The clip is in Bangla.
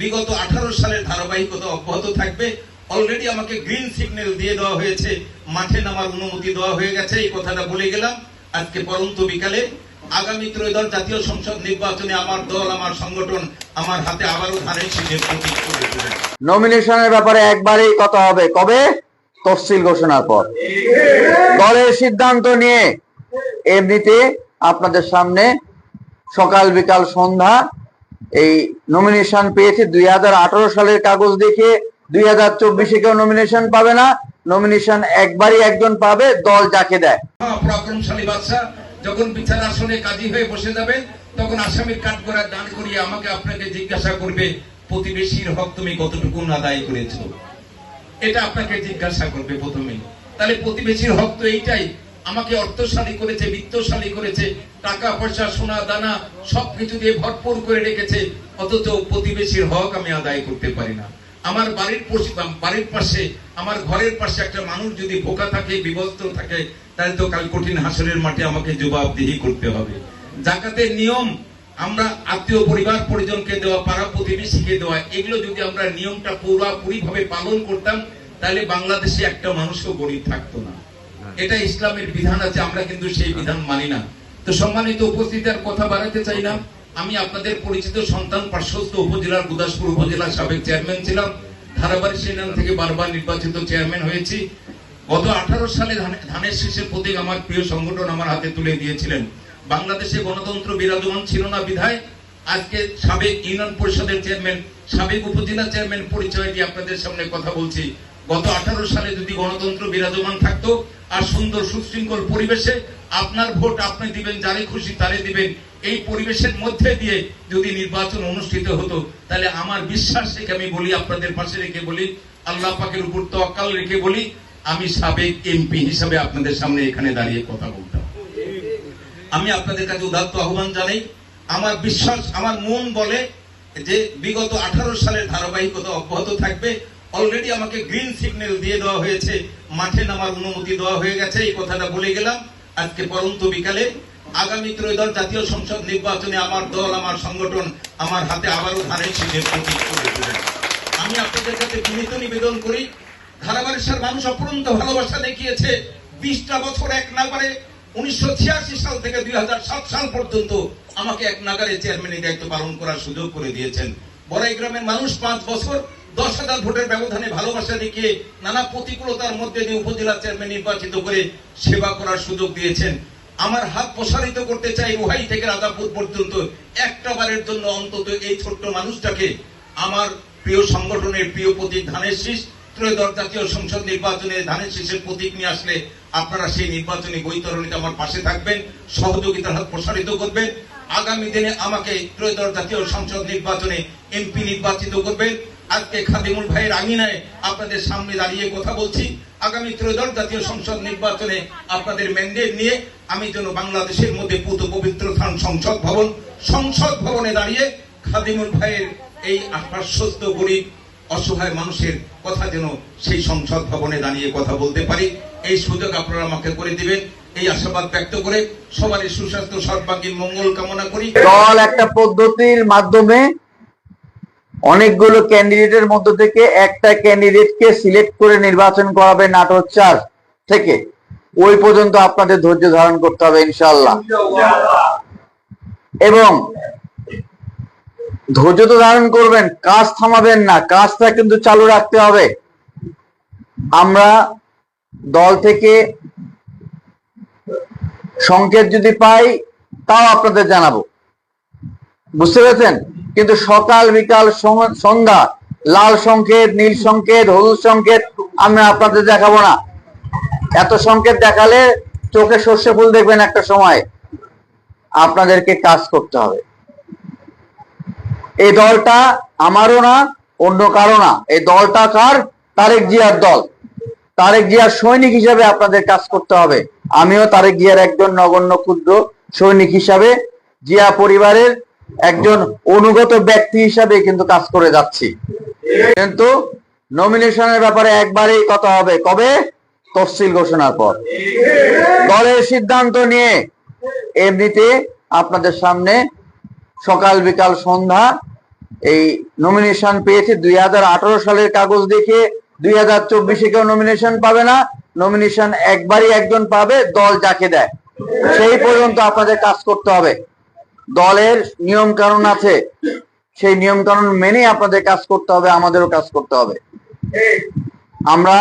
বিগত আঠারো সালের ধারাবাহিকতা অব্যাহত থাকবে। অলরেডি আমাকে গ্রিন সিগন্যাল দিয়ে দেওয়া হয়েছে, মাঠে নামার অনুমতি দেওয়া হয়ে গেছে, এই কথাটা বলে গেলাম। আজকে পরন্ত বিকালে আগামী ত্রয়োদশ জাতীয় সংসদ নির্বাচনে আমার দল, আমার সংগঠন আমার হাতে আবারও প্রতীক নমিনেশনের ব্যাপারে একবারেই কথা হবে। কবে? তফসিল ঘোষণার পর। দলের সিদ্ধান্ত নিয়ে এমনিতে আপনাদের সামনে সকাল বিকাল সন্ধ্যা এই নমিনেশন পেয়েছে দুই সালের কাগজ দেখে, দুই হাজার চব্বিশে কেউ নমিনেশন পাবে না। নমিনেশন একবারই একজন পাবে, দল যাকে দেয়। পরাক্রমশালী বাদশাহ যখন বিচার আসনে কাজী হয়ে বসে যাবেন তখন আসামির কাঠ করার দান করিয়ে আমাকে আপনাকে জিজ্ঞাসা করবে, প্রতিবেশীর হক তুমি কতটুকু আদায় করেছ? এটা আপনাকে জিজ্ঞাসা করবে প্রথমে তাহলে প্রতিবেশীর হক তো এইটাই আমাকে অর্থশালী করেছে, বিত্তশালী করেছে, টাকা, পয়সা, সোনা, দানা, সবকিছু দিয়ে ভরপুর করে রেখেছে, অথচ প্রতিবেশীর হক আমি আদায় করতে পারি না। আমার বাড়ির বাড়ির পাশে, আমার ঘরের পাশে একটা মানুষ যদি বোকা থাকে, বিবস্ত্র থাকে, তাহলে তো কাল কঠিন হাসরের মাঠে আমাকে জবাবদিহি করতে হবে। জাকাতের নিয়ম আমরা আত্মীয় পরিবার, পরিজনকে দেওয়া, পাড়া প্রতিবেশীকে দেওয়া, এগুলো যদি আমরা নিয়মটা পুরোপুরি ভাবে পালন করতাম, তাহলে বাংলাদেশে একটা মানুষও গরিব থাকতো না। এটা ইসলামের বিধান আছে আমরা কিন্তু সেই বিধান মানি না। তো সম্মানিত উপস্থিতি আর কথা বাড়াতে চাই না। আমি আপনাদের পরিচিত সন্তান পার্শ্বস্থ উপজেলার গুদাসপুর উপজেলার সাবেক চেয়ারম্যান ছিলাম। ধারাবাড়ি সেনান থেকে বারবার নির্বাচিত চেয়ারম্যান হয়েছি। গত আঠারো সালে ধানের শীষের প্রতীক আমার প্রিয় সংগঠন আমার হাতে তুলে দিয়েছিলেন। বাংলাদেশে গণতন্ত্র বিরাজমান ছিল না বিধায়। আজকে সাবেক ইউনিয়ন পরিষদের চেয়ারম্যান সাবেক উপজেলা চেয়ারম্যান পরিচয় দিয়ে আপনাদের সামনে কথা বলছি। গত আঠারো সালে যদি গণতন্ত্র বিরাজমান থাকতো আর সুন্দর সুশৃঙ্খল পরিবেশে আপনার ভোট আপনি দিবেন যারে খুশি তারে দিবেন, এই পরিবেশের মধ্যে দিয়ে যদি নির্বাচন অনুষ্ঠিত হতো, তাহলে আমার বিশ্বাস রেখে আমি বলি, আপনাদের পাশে রেখে বলি, আল্লাহ পাকের উপর তকাল রেখে বলি, আমি সাবেক এমপি হিসাবে আপনাদের সামনে এখানে দাঁড়িয়ে কথা বলতাম আমি আপনাদের কাছে উদাত্ত আহ্বান জানাই, আমার বিশ্বাস, আমার মন বলে যে বিগত আঠারো সালের ধারাবাহিকতা অব্যাহত থাকবে। অলরেডি আমাকে গ্রিন সিগন্যাল দিয়ে দেওয়া হয়েছে, মাঠে নামার অনুমতি দেওয়া হয়ে গেছে, এই কথাটা বলে গেলাম। আজকে পরন্ত বিকালে আগামী ত্রয়োদশ জাতীয় সংসদ নির্বাচনে আমার দল, আমার সংগঠন, আমার হাতে আবারও ধানের আমি আপনাদের কাছে বিনীত নিবেদন করি ধারাবাড়ির মানুষ অপরন্ত ভালোবাসা দেখিয়েছে। বিশটা বছর এক নাগারে, উনিশশো ছিয়াশি সাল থেকে দুই হাজার সাত সাল পর্যন্ত আমাকে এক নাগারে চেয়ারম্যানের দায়িত্ব পালন করার সুযোগ করে দিয়েছেন। বড়াই গ্রামের মানুষ পাঁচ বছর দশ হাজার ভোটের ব্যবধানে ভালোবাসা দেখিয়ে নানা প্রতিকূলতার মধ্যে দিয়ে উপজেলা চেয়ারম্যান নির্বাচিত করে সেবা করার সুযোগ দিয়েছেন। আমার হাত প্রসারিত করতে চাই রোহাই থেকে রাজাপুর পর্যন্ত। একটা বারের জন্য অন্তত এই ছোট্ট মানুষটাকে আমার প্রিয় সংগঠনের প্রিয় প্রতীক ধানের শীষ, ত্রয়োদশ জাতীয় সংসদ নির্বাচনে ধানের শীষের প্রতীক নিয়ে আসলে আপনারা সেই নির্বাচনী বৈতরণীতে আমার পাশে থাকবেন, সহযোগিতার হাত প্রসারিত করবেন। আগামী দিনে আমাকে ত্রয়োদশ জাতীয় সংসদ নির্বাচনে এমপি নির্বাচিত করবেন। আজকে খাদিমুল ভাইয়ের আঙিনায় আপনাদের সামনে দাঁড়িয়ে কথা বলছি। আগামী ত্রয়োদশ জাতীয় সংসদ নির্বাচনে আপনাদের ম্যান্ডেট নিয়ে আমি যেন বাংলাদেশের মধ্যে পুত পবিত্র স্থান সংসদ ভবন, সংসদ ভবনে দাঁড়িয়ে খাদিমুল ভাইয়ের এই আশ্বাস্ত গরিব, অসহায় মানুষের কথা যেন সেই সংসদ ভবনে দাঁড়িয়ে কথা বলতে পারি। এই সুযোগ আপনারা আমাকে করে দিবেন। এই আশাবাদ ব্যক্ত করে সবারই সুস্বাস্থ্য, সর্বাঙ্গীন মঙ্গল কামনা করি। দল একটা পদ্ধতির মাধ্যমে অনেকগুলো ক্যান্ডিডেটের মধ্য থেকে একটা ক্যান্ডিডেটকে সিলেক্ট করে নির্বাচন করাবে নাটোর চার থেকে। ওই পর্যন্ত আপনাদের ধৈর্য ধারণ করতে হবে ইনশাল্লাহ এবং ধৈর্য তো ধারণ করবেন, কাজ থামাবেন না, কাজটা কিন্তু চালু রাখতে হবে। আমরা দল থেকে সংকেত যদি পাই, তাও আপনাদের জানাব। বুঝতে পেরেছেন? কিন্তু সকাল, বিকাল সন্ধ্যা। লাল সংকেত, নীল সংকেত, হলুদ সংকেত আমরা আপনাদের দেখাবো না। এত সংকেত দেখালে চোখে সর্ষে ফুল দেখবেন একটা সময়। আপনাদেরকে কাজ করতে হবে। এই দলটা আমারও না, অন্য কারও না। এই দলটা কার? তারেক জিয়ার দল। তারেক জিয়ার সৈনিক হিসাবে আপনাদের কাজ করতে হবে। আমিও তারেক জিয়ার একজন নগণ্য, ক্ষুদ্র সৈনিক হিসাবে জিয়া পরিবারের একজন অনুগত ব্যক্তি হিসাবে কিন্তু কাজ করে যাচ্ছি। কিন্তু নমিনেশনের ব্যাপারে একবারেই কথা হবে। কবে? তফসিল ঘোষণার পর। দলের সিদ্ধান্ত নিয়ে এমনিতে আপনাদের সামনে সকাল বিকাল সন্ধ্যা এই নমিনেশন পেয়েছে। দুই হাজার আঠারো সালের কাগজ দেখে দুই হাজার চব্বিশে কেউ নমিনেশন পাবে না। নমিনেশন একবারই একজন পাবে, দল যাকে দেয়। সেই পর্যন্ত আপনাদের কাজ করতে হবে। দলের নিয়ম কানুন আছে। সেই নিয়ম কানুন মেনে আপনাদের কাজ করতে হবে, আমাদেরও কাজ করতে হবে। আমরা